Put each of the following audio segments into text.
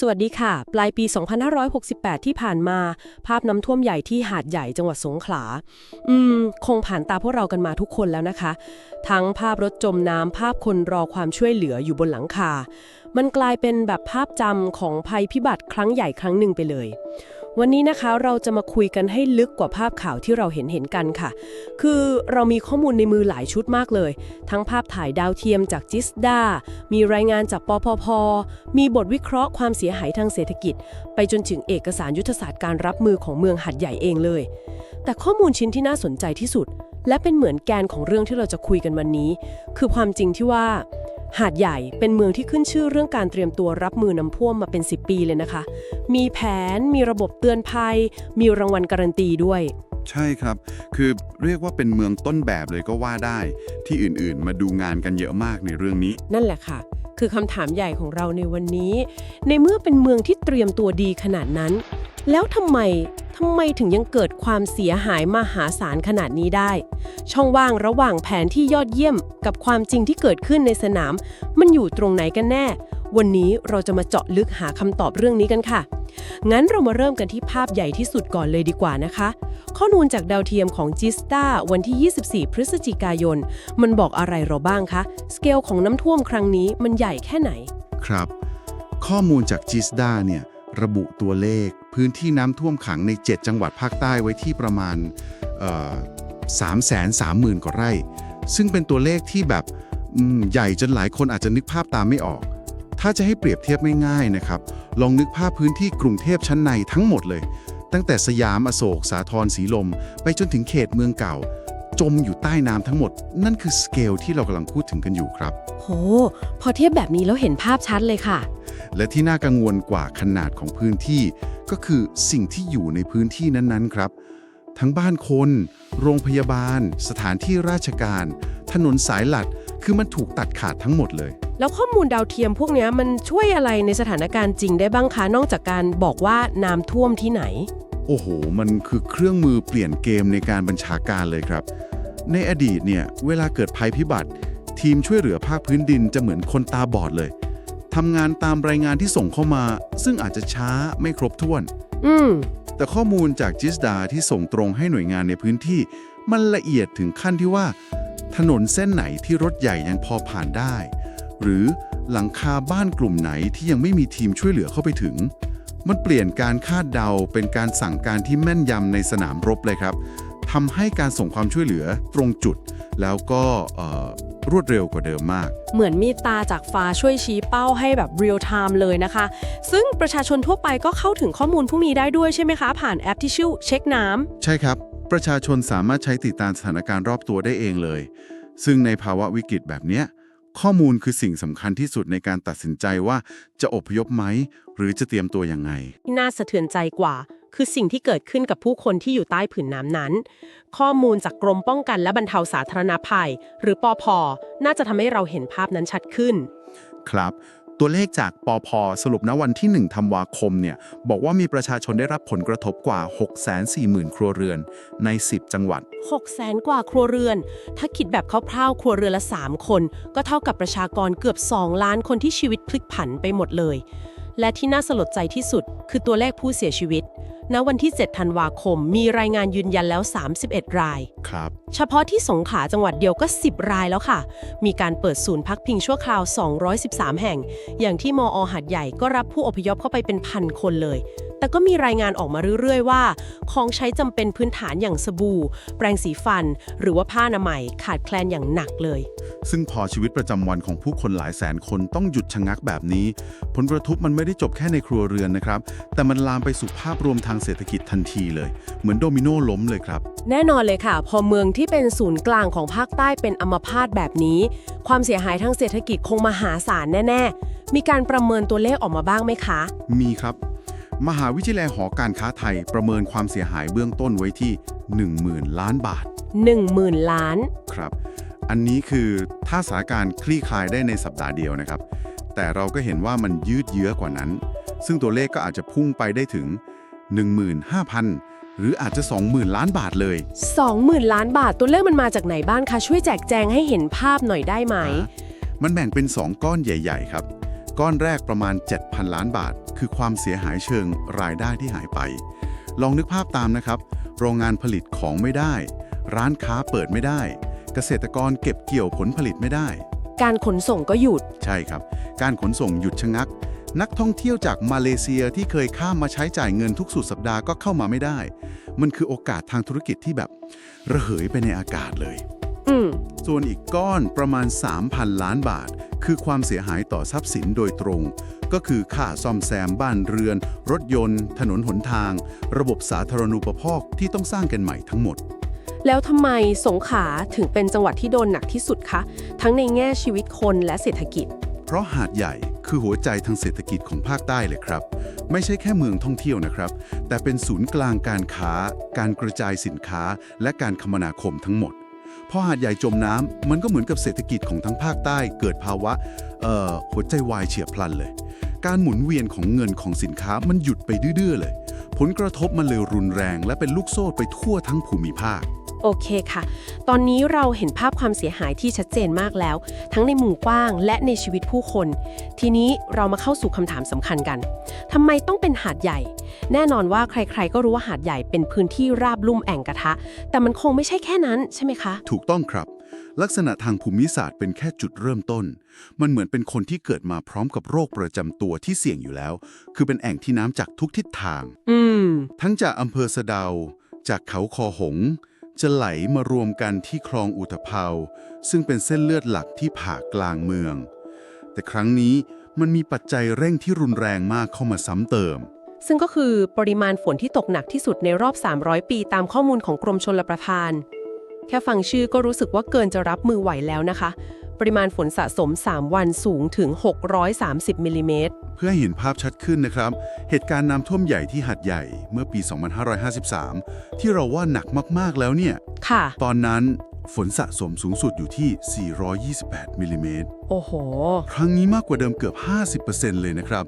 สวัสดีค่ะ ปลายปี 2568 ที่ผ่านมา ภาพน้ำท่วมใหญ่ที่หาดใหญ่จังหวัดสงขลา อืม คงผ่านตาพวกเรากันมาทุกคนแล้วนะคะ ทั้งภาพรถจมน้ำภาพคนรอความช่วยเหลืออยู่บนหลังคา มันกลายเป็นแบบภาพจำของภัยพิบัติครั้งใหญ่ครั้งหนึ่งไปเลย วันนี้นะคะเราจะมาคุยกันให้ลึกกว่าภาพข่าวที่เราเห็นเห็นกันค่ะ คือเรามีข้อมูลในมือหลายชุดมากเลย ทั้งภาพถ่ายดาวเทียมจากจิสดา มีรายงานจากปพพ มีบทวิเคราะห์ความเสียหายทางเศรษฐกิจ ไปจนถึงเอกสารยุทธศาสตร์การรับมือของเมืองหัดใหญ่เองเลย แต่ข้อมูลชิ้นที่น่าสนใจที่สุด และเป็นเหมือนแกนของเรื่องที่เราจะคุยกันวันนี้ คือความจริงที่ว่า หาดใหญ่เป็นเมืองที่ขึ้นชื่อเรื่องการเตรียมตัวรับมือน้ำท่วมมาเป็น 10 ปีเลยนะคะ มีแผน มีระบบเตือนภัย มีรางวัลการันตีด้วย ใช่ครับ คือเรียกว่าเป็นเมืองต้นแบบเลยก็ว่าได้ ที่อื่นๆ มาดูงานกันเยอะมากในเรื่องนี้ นั่นแหละค่ะ คือคำถามใหญ่ของเราในวันนี้ ในเมื่อเป็นเมืองที่เตรียมตัวดีขนาดนั้น แล้วทำไมทำไมถึงยังเกิดความเสียหายมหาศาลขนาดนี้ได้ ช่องว่างระหว่างแผนที่ยอดเยี่ยม กับความจริงที่เกิดขึ้นในสนาม มันอยู่ตรงไหนกันแน่ วันนี้เราจะมาเจาะลึกหาคำตอบเรื่องนี้กันค่ะ งั้นเรามาเริ่มกันที่ภาพใหญ่ที่สุดก่อนเลยดีกว่านะคะ ข้อมูลจากดาวเทียมของจิสตาวันที่ 24 พฤศจิกายน มันบอกอะไรเราบ้างคะสเกลของน้ำท่วมครั้งนี้มันใหญ่แค่ไหน ครับ ข้อมูลจากจิสดาเนี่ยระบุตัวเลข พื้นที่น้ำท่วมขังใน 7 จังหวัดภาคใต้ไว้ที่ประมาณสามแสนสามหมื่นกว่าไร่ ซึ่งเป็นตัวเลขที่แบบอืมใหญ่จนหลายคนอาจจะนึกภาพตามไม่ออก ถ้าจะให้เปรียบเทียบง่ายๆนะครับ ลองนึกภาพพื้นที่กรุงเทพชั้นในทั้งหมดเลย ตั้งแต่สยามอโศก สาทรสีลม ไปจนถึงเขตเมืองเก่า จมอยู่ใต้น้ำทั้งหมด นั่นคือสเกลที่เรากำลังพูดถึงกันอยู่ครับ โห พอเทียบแบบนี้แล้วเห็นภาพชัดเลยค่ะ และที่น่ากังวลกว่าขนาดของพื้นที่ ก็คือสิ่งที่อยู่ในพื้นที่นั้นๆครับ ทั้งบ้านคน โรงพยาบาล สถานที่ราชการ ถนนสายหลัดคือมันถูกตัดขาดทั้งหมดเลย แล้วข้อมูลดาวเทียมพวกเนี้ยมันช่วยอะไรในสถานการณ์จริงได้บ้างคะนอกจากการบอกว่าน้ำท่วมที่ไหน โอ้โห มันคือเครื่องมือเปลี่ยนเกมในการบัญชาการเลยครับ ในอดีตเนี่ยเวลาเกิดภัยพิบัติ ทีมช่วยเหลือภาคพื้นดินจะเหมือนคนตาบอดเลย ทำงานตามรายงานที่ส่งเข้ามา ซึ่งอาจจะช้าไม่ครบถ้วน อืม แต่ข้อมูลจากจิสดาที่ส่งตรงให้หน่วยงานในพื้นที่ มันละเอียดถึงขั้นที่ว่า ถนนเส้นไหนที่รถใหญ่ยังพอผ่านได้ หรือหลังคาบ้านกลุ่มไหนที่ยังไม่มีทีมช่วยเหลือเข้าไปถึง มันเปลี่ยนการคาดเดาเป็นการสั่งการที่แม่นยำในสนามรบเลยครับทำให้การส่งความช่วยเหลือตรงจุด แล้วก็เอ่อ รวดเร็วกว่าเดิมมาก เหมือนมีตาจากฟ้าช่วยชี้เป้าให้แบบเรียลไทม์เลยนะคะ ซึ่งประชาชนทั่วไปก็เข้าถึงข้อมูลพวกนี้ได้ด้วยใช่ไหมคะ ผ่านแอปที่ชื่อเช็คน้ำใช่ครับ ประชาชนสามารถใช้ติดตามสถานการณ์รอบตัวได้เองเลย ซึ่งในภาวะวิกฤตแบบเนี้ยข้อมูลคือสิ่งสำคัญที่สุดในการตัดสินใจว่าจะอพยพไหม หรือจะเตรียมตัวยังไงที่น่าสะเทือนใจกว่า คือสิ่งที่เกิดขึ้นกับผู้คนที่อยู่ใต้ผืนน้ำนั้น ข้อมูลจากกรมป้องกันและบรรเทาสาธารณภัย หรือปอพน่าจะทำให้เราเห็นภาพนั้นชัดขึ้น ครับ ตัวเลขจากปอพสรุปณวันที่ 1 ธันวาคมเนี่ยบอกว่ามีประชาชนได้รับผลกระทบกว่า 640,000 ครัวเรือนใน 10 จังหวัด6แสนกว่าครัวเรือน ถ้าคิดแบบคร่าวๆครัวเรือนละ 3 คน ก็เท่ากับประชากรเกือบ 2 ล้านคนที่ชีวิตพลิกผันไปหมดเลย และที่น่าสลดใจที่สุด คือตัวเลขผู้เสียชีวิต ณ วันที่ 7 ธันวาคม มีรายงานยืนยันแล้ว 31 ราย ครับ เฉพาะที่สงขลาจังหวัดเดียวก็ 10 รายแล้วค่ะ มีการเปิดศูนย์พักพิงชั่วคราว 213 แห่ง อย่างที่มอหัดใหญ่ก็รับผู้อพยพเข้าไปเป็นพันคนเลย แต่ก็มีรายงานออกมาเรื่อยๆ ว่า ของใช้จำเป็นพื้นฐานอย่างสบู่ แปรงสีฟัน หรือว่าผ้าอนามัยขาดแคลนอย่างหนักเลย ซึ่งพอชีวิตประจำวันของผู้คนหลายแสนคนต้องหยุดชะงักแบบนี้ ผลกระทบมันไม่ได้จบแค่ในครัวเรือนนะครับ แต่มันลามไปสู่ภาพรวมทางเศรษฐกิจทันทีเลย เหมือนโดมิโนล้มเลยครับ แน่นอนเลยค่ะ พอเมืองที่เป็นศูนย์กลางของภาคใต้เป็นอัมพาตแบบนี้ ความเสียหายทางเศรษฐกิจคงมหาศาลแน่ ๆ มีการประเมินตัวเลขออกมาบ้างไหมคะ มีครับ มหาวิทยาลัยหอการค้าไทยประเมินความเสียหายเบื้องต้นไว้ที่ 10,000 ล้านบาท 10,000 ล้าน ครับ อันนี้คือถ้าสถานการณ์คลี่คลายได้ในสัปดาห์เดียวนะครับ แต่เราก็เห็นว่ามันยืดเยื้อกว่านั้น ซึ่งตัวเลขก็อาจจะพุ่งไปได้ถึง 15,000 หรืออาจจะ 20,000 ล้านบาทเลย 20,000 ล้านบาท ตัวเลขมันมาจากไหนบ้างคะ ช่วยแจกแจงให้เห็นภาพหน่อยได้ไหม มันแบ่งเป็น 2 ก้อนใหญ่ ๆ ครับ ก้อนแรกประมาณ 7,000 ล้านบาทคือคือความเสียหายเชิงรายได้ที่หายไป ลองนึกภาพตามนะครับ โรงงานผลิตของไม่ได้ ร้านค้าเปิดไม่ได้ เกษตรกรเก็บเกี่ยวผลผลิตไม่ได้ การขนส่งก็หยุด ใช่ครับ การขนส่งหยุดชะงัก นักท่องเที่ยวจากมาเลเซียที่เคยข้ามมาใช้จ่ายเงินทุกสุดสัปดาห์ก็เข้ามาไม่ได้ มันคือโอกาสทางธุรกิจที่แบบ ระเหยไปในอากาศเลย อืม ส่วนอีกก้อนประมาณ 3,000 ล้านบาท คือความเสียหายต่อทรัพย์สินโดยตรง ก็คือค่าซ่อมแซมบ้านเรือน รถยนต์ ถนนหนทาง ระบบสาธารณูปโภคที่ต้องสร้างกันใหม่ทั้งหมด แล้วทำไมสงขลาถึงเป็นจังหวัดที่โดนหนักที่สุดคะ ทั้งในแง่ชีวิตคนและเศรษฐกิจ เพราะหาดใหญ่คือหัวใจทางเศรษฐกิจของภาคใต้เลยครับ ไม่ใช่แค่เมืองท่องเที่ยวนะครับ แต่เป็นศูนย์กลางการค้า การกระจายสินค้า และการคมนาคมทั้งหมด พอหาดใหญ่จมน้ำมันก็เหมือนกับเศรษฐกิจของทั้งภาคใต้ เกิดภาวะเอ่อหัวใจวายเฉียบพลันเลย การหมุนเวียนของเงินของสินค้ามันหยุดไปดื้อๆเลย ผลกระทบมันเลยรุนแรง และเป็นลูกโซ่ไปทั่วทั้งภูมิภาค โอเคค่ะ ตอนนี้เราเห็นภาพความเสียหายที่ชัดเจนมากแล้ว ทั้งในหมู่กว้างและในชีวิตผู้คน ทีนี้เรามาเข้าสู่คำถามสำคัญกันทำไมต้องเป็นหาดใหญ่ แน่นอนว่าใครๆ ก็รู้ว่าหาดใหญ่เป็นพื้นที่ราบลุ่มแอ่งกระทะ แต่มันคงไม่ใช่แค่นั้นใช่ไหมคะ ถูกต้องครับ ลักษณะทางภูมิศาสตร์เป็นแค่จุดเริ่มต้น มันเหมือนเป็นคนที่เกิดมาพร้อมกับโรคประจำตัวที่เสี่ยงอยู่แล้ว คือเป็นแอ่งที่น้ำจากทุกทิศทาง อืม ทั้งจากอำเภอสะเดา จากเขาคอหง จะไหลมารวมกันที่คลองอุตภเปาซึ่งเป็นเส้นเลือดหลักที่ผ่ากลางเมือง แต่ครั้งนี้มันมีปัจจัยเร่งที่รุนแรงมากเข้ามาซ้ำเติม ซึ่งก็คือปริมาณฝนที่ตกหนักที่สุดในรอบ 300 ปีตามข้อมูลของกรมชลประทาน แค่ฟังชื่อก็รู้สึกว่าเกินจะรับมือไหวแล้วนะคะ ปริมาณฝนสะสม 3 วันสูงถึง 630มิลลิเมตร เพื่อให้เห็นภาพชัดขึ้นนะครับ เหตุการณ์น้ำท่วมใหญ่ที่หัดใหญ่เมื่อปี 2553 ที่เราว่าหนักมาก ๆ แล้วเนี่ย ค่ะ ตอนนั้นฝนสะสมสูงสุดอยู่ที่ 428มิลลิเมตร โอ้โห ครั้งนี้มากกว่าเดิมเกือบ 50%เลยนะครับ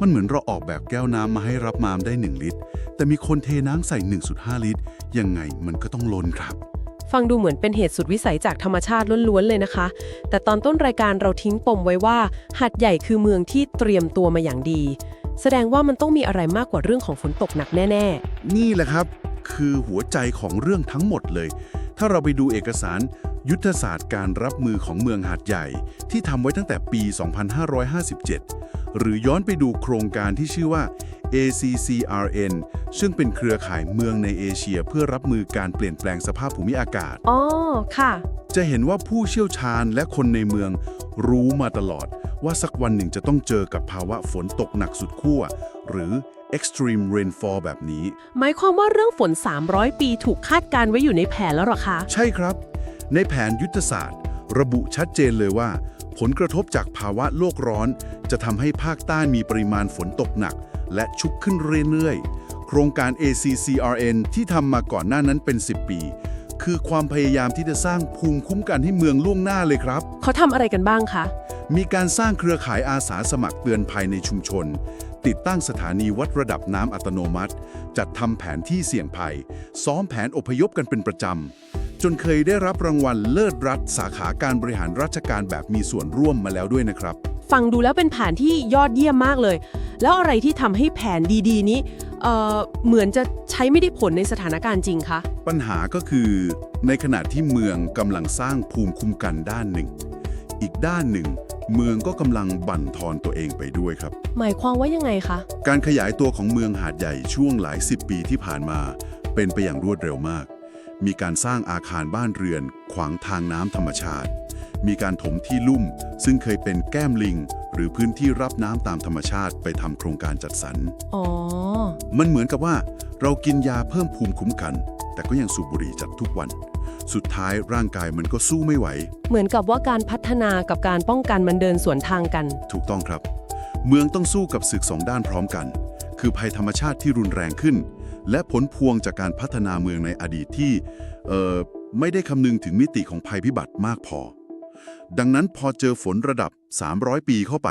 มันเหมือนเราออกแบบแก้วน้ำมาให้รับมามได้ 1 ลิตร แต่มีคนเทน้ำใส่ 1.5 ลิตร ยังไงมันก็ต้องล้นครับ ฟังดูเหมือนเป็นเหตุสุดวิสัยจากธรรมชาติล้วนๆเลยนะคะ แต่ตอนต้นรายการเราทิ้งปมไว้ว่า หัดใหญ่คือเมืองที่เตรียมตัวมาอย่างดี แสดงว่ามันต้องมีอะไรมากกว่าเรื่องของฝนตกหนักแน่ นี่แหละครับ คือหัวใจของเรื่องทั้งหมดเลย ถ้าเราไปดูเอกสาร ยุทธศาสตร์การรับมือของเมืองหาดใหญ่ ที่ทำไว้ตั้งแต่ปี 2557 หรือย้อนไปดูโครงการที่ชื่อว่า ACCRN ซึ่งเป็นเครือข่ายเมืองในเอเชียเพื่อรับมือการเปลี่ยนแปลงสภาพภูมิอากาศๆอ๋อ ค่ะ จะเห็นว่าผู้เชี่ยวชาญและคนในเมืองรู้มาตลอด ว่าสักวันหนึ่งจะต้องเจอกับภาวะฝนตกหนักสุดขั้วหรือ extreme rainfall แบบนี้ หมายความว่าเรื่องฝน 300 ปีถูกคาดการไว้อยู่ในแผนแล้วเหรอคะ ใช่ครับ ในแผนยุทธศาสตร์ ระบุชัดเจนเลยว่า ผลกระทบจากภาวะโลกร้อน จะทำให้ภาคใต้มีปริมาณฝนตกหนัก และชุกขึ้นเรื่อยๆ โครงการ ACCRN ที่ทำมาก่อนหน้านั้นเป็น 10 ปี คือความพยายามที่จะสร้างภูมิคุ้มกันให้เมืองล่วงหน้าเลยครับ เขาทำอะไรกันบ้างคะ มีการสร้างเครือข่ายอาสาสมัครเตือนภัยในชุมชน ติดตั้งสถานีวัดระดับน้ำอัตโนมัติ จัดทำแผนที่เสี่ยงภัย ซ้อมแผนอพยพกันเป็นประจำ จนเคยได้รับรางวัลเลิศรัฐสาขาการบริหารราชการแบบมีส่วนร่วมมาแล้วด้วยนะครับ ฟังดูแล้วเป็นแผนที่ยอดเยี่ยมมากเลย แล้วอะไรที่ทำให้แผนดีๆ นี้เอ่อเหมือนจะใช้ไม่ได้ผลในสถานการณ์จริงคะ ปัญหาก็คือในขณะที่เมืองกำลังสร้างภูมิคุ้มกันด้านหนึ่ง อีกด้านหนึ่ง เมืองก็กำลังบั่นทอนตัวเองไปด้วยครับ หมายความว่ายังไงคะ การขยายตัวของเมืองหาดใหญ่ช่วงหลายสิบปีที่ผ่านมา เป็นไปอย่างรวดเร็วมาก มีการสร้างอาคารบ้านเรือน ขวางทางน้ำธรรมชาติ มีการถมที่ลุ่ม ซึ่งเคยเป็นแก้มลิง หรือพื้นที่รับน้ำตามธรรมชาติไปทำโครงการจัดสรร อ๋อ มันเหมือนกับว่าเรากินยาเพิ่มภูมิคุ้มกัน แต่ก็ยังสูบบุหรี่จัดทุกวัน สุดท้ายร่างกายมันก็สู้ไม่ไหว เหมือนกับว่าการพัฒนากับการป้องกันมันเดินสวนทางกัน ถูกต้องครับ เมืองต้องสู้กับศึกสองด้านพร้อมกัน คือภัยธรรมชาติที่รุนแรงขึ้น และผลพวงจากการพัฒนาเมืองในอดีตที่ เอ่อ ไม่ได้คำนึงถึงมิติของภัยพิบัติมากพอ ดังนั้นพอเจอฝนระดับ 300 ปีเข้าไป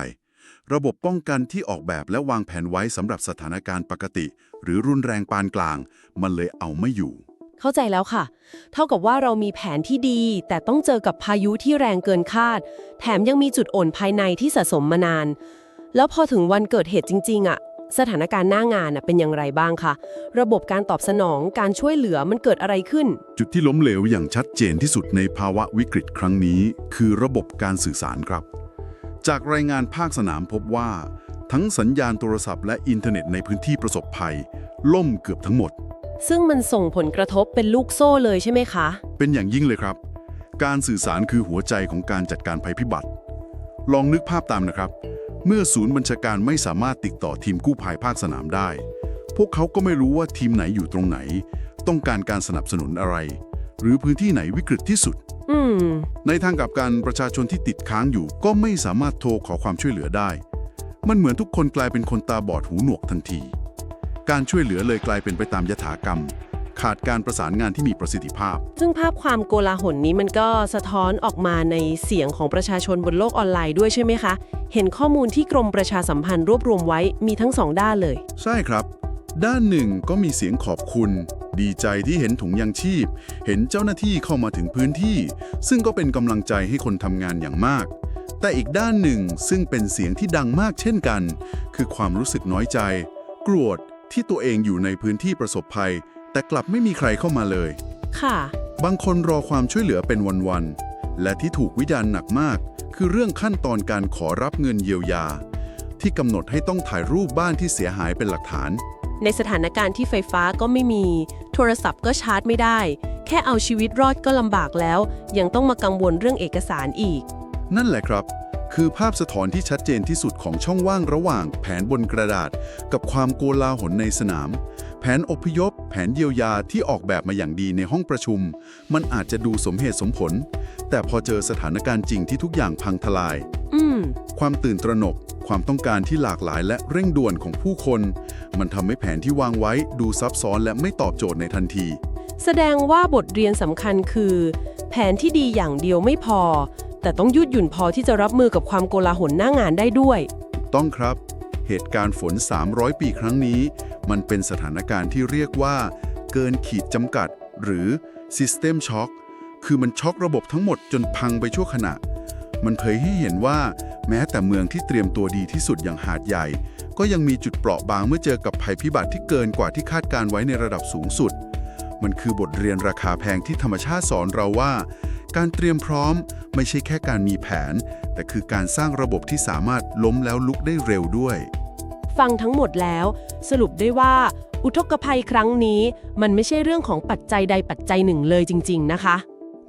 ระบบป้องกันที่ออกแบบและวางแผนไว้สำหรับสถานการณ์ปกติ หรือรุนแรงปานกลาง มันเลยเอาไม่อยู่ เข้าใจแล้วค่ะ เท่ากับว่าเรามีแผนที่ดี แต่ต้องเจอกับพายุที่แรงเกินคาด แถมยังมีจุดอ่อนภายในที่สะสมมานาน แล้วพอถึงวันเกิดเหตุจริง ๆอะ สถานการณ์หน้างานน่ะเป็นอย่างไรบ้างคะระบบการตอบสนองการช่วยเหลือมันเกิดอะไรขึ้น จุดที่ล้มเหลวอย่างชัดเจนที่สุดในภาวะวิกฤตครั้งนี้ คือระบบการสื่อสารครับ จากรายงานภาคสนามพบว่า ทั้งสัญญาณโทรศัพท์และอินเทอร์เน็ตในพื้นที่ประสบภัย ล่มเกือบทั้งหมด ซึ่งมันส่งผลกระทบเป็นลูกโซ่เลยใช่ไหมคะ เป็นอย่างยิ่งเลยครับ การสื่อสารคือหัวใจของการจัดการภัยพิบัติ ลองนึกภาพตามนะครับ เมื่อศูนย์บัญชาการไม่สามารถติดต่อทีมกู้ภัยภาคสนามได้ พวกเขาก็ไม่รู้ว่าทีมไหนอยู่ตรงไหน ต้องการการสนับสนุนอะไร หรือพื้นที่ไหนวิกฤตที่สุดอืมในทางกลับกันประชาชนที่ติดค้างอยู่ก็ไม่สามารถโทรขอความช่วยเหลือได้ มันเหมือนทุกคนกลายเป็นคนตาบอดหูหนวกทันที การช่วยเหลือเลยกลายเป็นไปตามยถากรรม ขาดการประสานงานที่มีประสิทธิภาพ ซึ่งภาพความโกลาหลนี้มันก็สะท้อนออกมาในเสียงของประชาชนบนโลกออนไลน์ด้วยใช่ไหมคะ เห็นข้อมูลที่กรมประชาสัมพันธ์รวบรวมไว้มีทั้งสองด้านเลย ใช่ครับ ด้านหนึ่งก็มีเสียงขอบคุณ ดีใจที่เห็นถุงยังชีพ เห็นเจ้าหน้าที่เข้ามาถึงพื้นที่ ซึ่งก็เป็นกำลังใจให้คนทำงานอย่างมากแต่อีกด้านหนึ่งซึ่งเป็นเสียงที่ดังมากเช่นกัน คือความรู้สึกน้อยใจกรวดที่ตัวเองอยู่ในพื้นที่ประสบภัย แต่กลับไม่มีใครเข้ามาเลย ค่ะ บางคนรอความช่วยเหลือเป็นวันๆ และที่ถูกวิจารณ์หนักมาก คือเรื่องขั้นตอนการขอรับเงินเยียวยา ที่กำหนดให้ต้องถ่ายรูปบ้านที่เสียหายเป็นหลักฐาน ในสถานการณ์ที่ไฟฟ้าก็ไม่มี โทรศัพท์ก็ชาร์จไม่ได้ แค่เอาชีวิตรอดก็ลำบากแล้ว ยังต้องมากังวลเรื่องเอกสารอีก นั่นแหละครับ คือภาพสะท้อนที่ชัดเจนที่สุดของช่องว่างระหว่างแผนบนกระดาษ กับความโกลาหลในสนาม แผนอพยพ แผนเยียวยาที่ออกแบบมาอย่างดีในห้องประชุม มันอาจจะดูสมเหตุสมผล แต่พอเจอสถานการณ์จริงที่ทุกอย่างพังทลายอืมความตื่นตระหนก ความต้องการที่หลากหลายและเร่งด่วนของผู้คน มันทำให้แผนที่วางไว้ดูซับซ้อนและไม่ตอบโจทย์ในทันที แสดงว่าบทเรียนสำคัญคือ แผนที่ดีอย่างเดียวไม่พอ แต่ต้องยืดหยุ่นพอที่จะรับมือกับความโกลาหลหน้างานได้ด้วย ต้องครับ เหตุการณ์ฝน 300 ปีครั้งนี้ มันเป็นสถานการณ์ที่เรียกว่า เกินขีดจำกัด หรือ System Shock คือมันช็อกระบบทั้งหมดจนพังไปชั่วขณะ มันเผยให้เห็นว่า แม้แต่เมืองที่เตรียมตัวดีที่สุดอย่างหาดใหญ่ ก็ยังมีจุดเปราะบางเมื่อเจอกับภัยพิบัติที่เกินกว่าที่คาดการไว้ในระดับสูงสุด มันคือบทเรียนราคาแพงที่ธรรมชาติสอนเราว่า การเตรียมพร้อมไม่ใช่แค่การมีแผน แต่คือการสร้างระบบที่สามารถล้มแล้วลุกได้เร็วด้วย ฟังทั้งหมดแล้ว สรุปได้ว่า อุทกภัยครั้งนี้ มันไม่ใช่เรื่องของปัจจัยใดปัจจัยหนึ่งเลยจริง ๆ นะคะ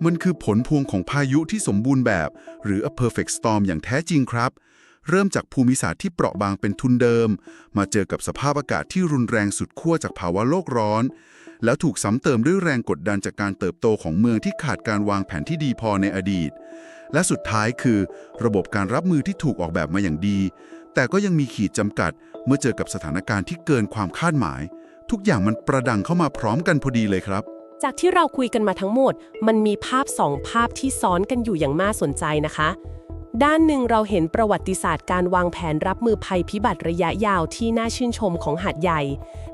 มันคือผลพวงของพายุที่สมบูรณ์แบบ หรือ a perfect storm อย่างแท้จริงครับ เริ่มจากภูมิศาสตร์ที่เปราะบางเป็นทุนเดิม มาเจอกับสภาพอากาศที่รุนแรงสุดขั้วจากภาวะโลกร้อน แล้วถูกซ้ำเติมด้วยแรงกดดันจากการเติบโตของเมืองที่ขาดการวางแผนที่ดีพอในอดีตและสุดท้ายคือ ระบบการรับมือที่ถูกออกแบบมาอย่างดี แต่ก็ยังมีขีดจำกัด เมื่อเจอกับสถานการณ์ที่เกินความคาดหมาย ทุกอย่างมันประดังเข้ามาพร้อมกันพอดีเลยครับ จากที่เราคุยกันมาทั้งหมด มันมีภาพสองภาพที่ซ้อนกันอยู่อย่างน่าสนใจนะคะ ด้านหนึ่งเราเห็นประวัติศาสตร์การวางแผนรับมือภัยพิบัติระยะยาวที่น่าชื่นชมของหาดใหญ่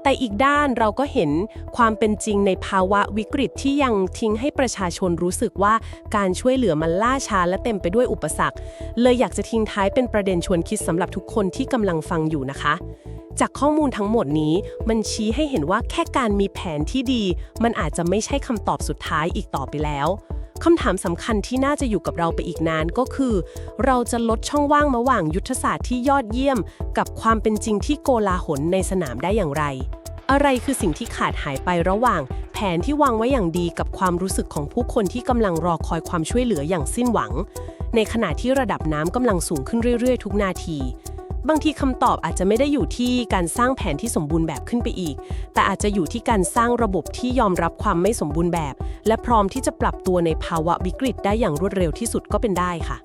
แต่อีกด้านเราก็เห็นความเป็นจริงในภาวะวิกฤตที่ยังทิ้งให้ประชาชนรู้สึกว่าการช่วยเหลือมันล่าช้าและเต็มไปด้วยอุปสรรค เลยอยากจะทิ้งท้ายเป็นประเด็นชวนคิดสำหรับทุกคนที่กำลังฟังอยู่นะคะจากข้อมูลทั้งหมดนี้ มันชี้ให้เห็นว่าแค่การมีแผนที่ดี มันอาจจะไม่ใช่คำตอบสุดท้ายอีกต่อไปแล้ว คำถามสำคัญที่น่าจะอยู่กับเราไปอีกนานก็คือ เราจะลดช่องว่างระหว่างยุทธศาสตร์ที่ยอดเยี่ยม กับความเป็นจริงที่โกลาหลในสนามได้อย่างไร อะไรคือสิ่งที่ขาดหายไประหว่าง แผนที่วางไว้อย่างดีกับความรู้สึกของผู้คนที่กำลังรอคอยความช่วยเหลืออย่างสิ้นหวัง ในขณะที่ระดับน้ำกำลังสูงขึ้นเรื่อยๆ ทุกนาที บางทีคำตอบอาจจะไม่ได้อยู่ที่การสร้างแผนที่สมบูรณ์แบบขึ้นไปอีก แต่อาจจะอยู่ที่การสร้างระบบที่ยอมรับความไม่สมบูรณ์แบบ และพร้อมที่จะปรับตัวในภาวะวิกฤตได้อย่างรวดเร็วที่สุดก็เป็นได้ค่ะ